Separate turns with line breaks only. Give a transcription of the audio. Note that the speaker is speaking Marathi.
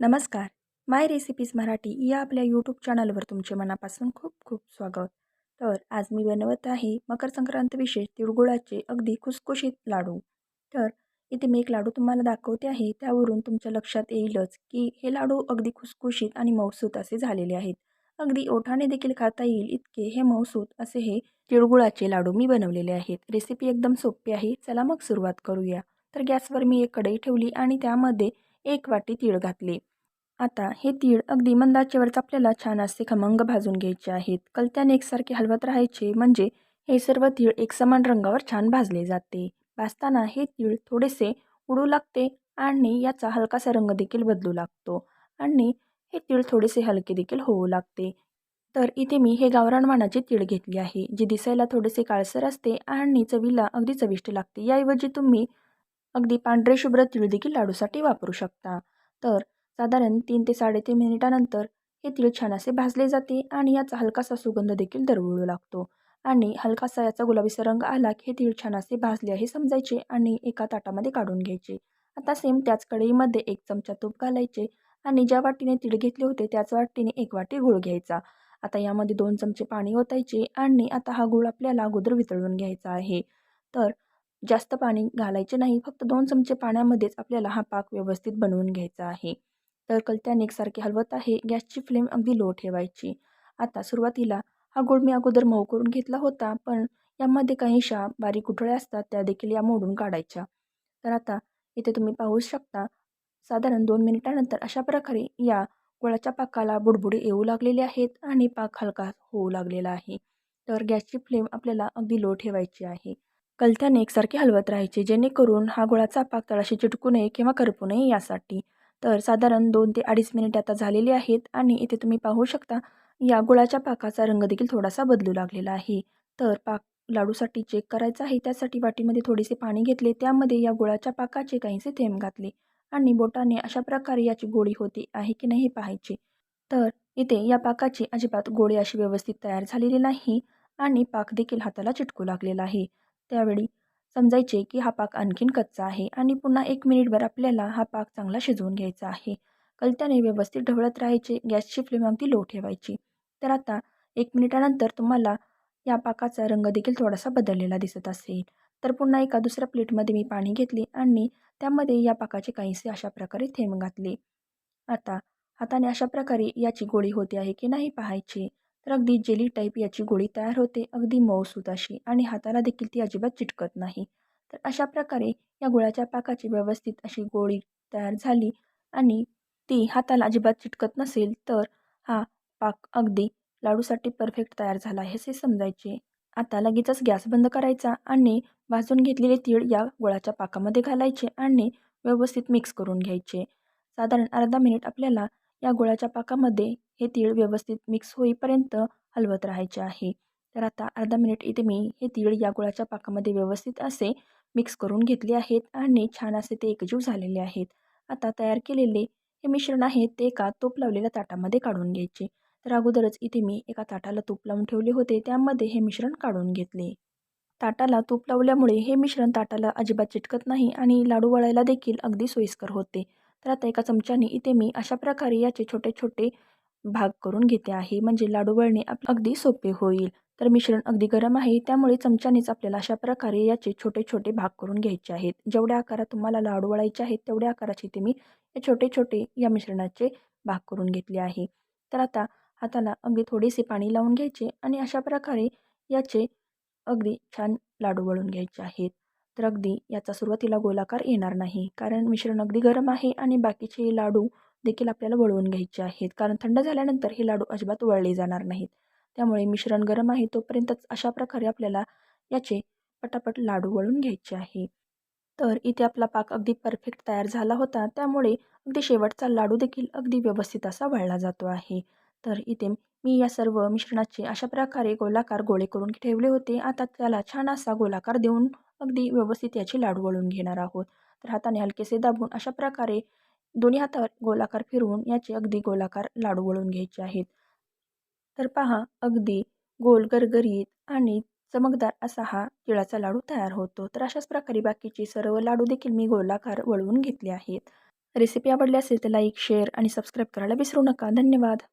नमस्कार. माय रेसिपीज मराठी या आपल्या यूट्यूब चॅनलवर तुमचे मनापासून खूप खूप स्वागत. तर आज मी बनवत आहे मकर संक्रांत विशेष तिळगुळाचे अगदी खुसखुशीत लाडू. तर इथे मी एक लाडू तुम्हाला दाखवते आहे. त्यावरून तुमच्या लक्षात येईलच की हे लाडू अगदी खुसखुशीत आणि मौसूत असे झालेले आहेत. अगदी ओठाने देखील खाता येईल इतके हे मौसूत असे हे तिळगुळाचे लाडू मी बनवलेले आहेत. रेसिपी एकदम सोपी आहे. चला मग सुरुवात करूया. तर गॅसवर मी एक कढई ठेवली आणि त्यामध्ये एक वाटी तीळ घातले. आता हे तीळ अगदी मंदाचेवरच आपल्याला छान असे खमंग भाजून घ्यायचे आहेत. कलत्याने एकसारखे हलवत राहायचे म्हणजे हे सर्व तीळ एक समान रंगावर छान भाजले जाते. भाजताना हे तीळ थोडेसे उडू लागते आणि याचा हलकासा रंग देखील बदलू लागतो आणि हे तीळ थोडेसे हलके देखील होऊ लागते. तर इथे मी हे गावरान वाणाचे तीळ घेतले आहे जे दिसायला थोडेसे काळसर असते आणि चवीला अगदी चविष्ट लागते. याऐवजी तुम्ही अगदी पांढरे शुभ्र तीळ देखील लाडूसाठी वापरू शकता. तर साधारण तीन ते साडेतीन मिनिटानंतर हे तीळ छान असे भाजले जाते आणि याचा हलकासा सुगंध देखील दरवळू लागतो. आणि हलकासा याचा गुलाबीचा रंग आला की हे तीळ छान असे भाजले आहे समजायचे आणि एका ताटामध्ये काढून घ्यायचे. आता सेम त्याच कढईमध्ये एक चमचा तूप घालायचे आणि ज्या वाटीने तीळ घेतले होते त्याच वाटीने एक वाटी गूळ घ्यायचा. आता यामध्ये दोन चमचे पाणी ओतायचे आणि आता हा गूळ आपल्याला अगोदर वितळून घ्यायचा आहे. तर जास्त पाणी घालायचे नाही. फक्त दोन चमचे पाण्यामध्येच आपल्याला हा पाक व्यवस्थित बनवून घ्यायचा आहे. तर कलत्याने एकसारखे हलवत आहे. गॅसची फ्लेम अगदी लो ठेवायची. आता सुरुवातीला हा गोड मी अगोदर मऊ करून घेतला होता पण यामध्ये काहीशा बारीक गुठळ्या असतात त्या देखील या मोडून काढायच्या. तर आता इथे तुम्ही पाहू शकता साधारण दोन मिनिटानंतर अशा प्रकारे या गोळाच्या पाकाला बुडबुडे येऊ लागलेले आहेत आणि पाक हलका होऊ लागलेला आहे. तर गॅसची फ्लेम आपल्याला अगदी लो ठेवायची आहे. कलत्याने एकसारखे हलवत राहायचे जेणेकरून हा गुळाचा पाक तळाशी चिटकू नये किंवा करपू नये यासाठी. तर साधारण दोन ते अडीच मिनिटे आता झालेली आहेत आणि इथे तुम्ही पाहू शकता या गुळाच्या पाकाचा रंग देखील थोडासा बदलू लागलेला आहे. तर पाक लाडूसाठी चेक करायचा आहे त्यासाठी वाटीमध्ये थोडेसे पाणी घेतले त्यामध्ये या गुळाच्या पाकाचे काहीसे थेंब घातले आणि बोटाने अशा प्रकारे याची गोळी होती आहे की नाही पाहायचे. तर इथे या पाकाची अजिबात गोळी अशी व्यवस्थित तयार झालेली नाही आणि पाक देखील हाताला चिटकू लागलेला आहे. त्यावेळी समजायचे की हा पाक आणखीन कच्चा आहे आणि पुन्हा एक मिनिटभर आपल्याला हा पाक चांगला शिजवून घ्यायचा आहे. कलत्याने व्यवस्थित ढवळत राहायचे गॅसची फ्लेम अगदी लो ठेवायची. तर आता एक मिनिटानंतर तुम्हाला या पाकाचा रंग देखील थोडासा बदललेला दिसत असेल. तर पुन्हा एका दुसऱ्या प्लेटमध्ये मी पाणी घेतले आणि त्यामध्ये या पाकाचे काहीसे अशा प्रकारे थेंब घातले. आता हाताने अशा प्रकारे याची गोळी होते आहे की नाही पाहायची. तर अगदी जेली टाईप याची गोळी तयार होते. अगदी मऊसूत अशी आणि हाताला देखील ती अजिबात चिटकत नाही. तर अशा प्रकारे या गुळाच्या पाकाची व्यवस्थित अशी गोळी तयार झाली आणि ती हाताला अजिबात चिटकत नसेल तर हा पाक अगदी लाडूसाठी परफेक्ट तयार झाला आहे असे समजायचे. आता लगेचच गॅस बंद करायचा आणि भाजून घेतलेले तीळ या गुळाच्या पाकामध्ये घालायचे आणि व्यवस्थित मिक्स करून घ्यायचे. साधारण अर्धा मिनिट आपल्याला या गुळाच्या पाकामध्ये हे तीळ व्यवस्थित मिक्स होईपर्यंत हलवत राहायचे आहे. तर आता अर्धा मिनिट इथे मी हे तीळ या गुळाच्या पाकामध्ये व्यवस्थित असे मिक्स करून घेतले आहेत आणि छान असे ते एकजीव झालेले आहेत. आता तयार केलेले हे मिश्रण आहे ते एका तूप लावलेल्या ताटामध्ये काढून घ्यायचे. तर अगोदरच इथे मी एका ताटाला तूप लावून ठेवले होते त्यामध्ये हे मिश्रण काढून घेतले. ताटाला तूप लावल्यामुळे हे मिश्रण ताटाला अजिबात चिटकत नाही आणि लाडू वळायला देखील अगदी सोयीस्कर होते. तर आता एका चमच्याने इथे मी अशा प्रकारे याचे छोटे छोटे भाग करून घेते आहे. म्हणजे लाडू वळणे अगदी सोपे होईल. तर मिश्रण अगदी गरम आहे. त्यामुळे चमच्यानेच आपल्याला अशा प्रकारे याचे छोटे छोटे भाग करून घ्यायचे आहेत. जेवढ्या आकारात तुम्हाला लाडू वळायचे आहेत तेवढ्या आकाराचे ते मी या छोटे छोटे या मिश्रणाचे भाग करून घेतले आहे. तर आता हाताला अगदी थोडेसे पाणी लावून घ्यायचे आणि अशा प्रकारे याचे अगदी छान लाडू वळून घ्यायचे आहेत. तर अगदी याचा सुरुवातीला गोलाकार येणार नाही. कारण मिश्रण अगदी गरम आहे आणि बाकीचे लाडू देखील आपल्याला वळवून घ्यायचे आहेत. कारण थंड झाल्यानंतर हे लाडू अजिबात वळले जाणार नाहीत. त्यामुळे मिश्रण गरम आहे तोपर्यंतच अशा प्रकारे आपल्याला याचे पटापट लाडू वळून घ्यायचे आहे. तर इथे आपला पाक अगदी परफेक्ट तयार झाला होता. त्यामुळे अगदी शेवटचा लाडू देखील अगदी व्यवस्थित असा वळला जातो आहे. तर इथे मी या सर्व मिश्रणाचे अशा प्रकारे गोलाकार गोळे करून ठेवले होते. आता त्याला छान असा गोलाकार देऊन अगदी व्यवस्थित याचे लाडू वळून घेणार आहोत. तर हाताने हलकेसे दाबून अशा प्रकारे दोन्ही हातावर गोलाकार फिरवून याचे अगदी गोलाकार लाडू वळून घ्यायचे आहेत. तर पहा अगदी गोल गरगरीत आणि चमकदार असा हा तिळाचा लाडू तयार होतो. तर अशाच प्रकारे बाकीचे सर्व लाडू देखील मी गोलाकार वळवून घेतले आहेत. रेसिपी आवडली असेल तर लाईक शेअर आणि सबस्क्राईब करायला विसरू नका. धन्यवाद.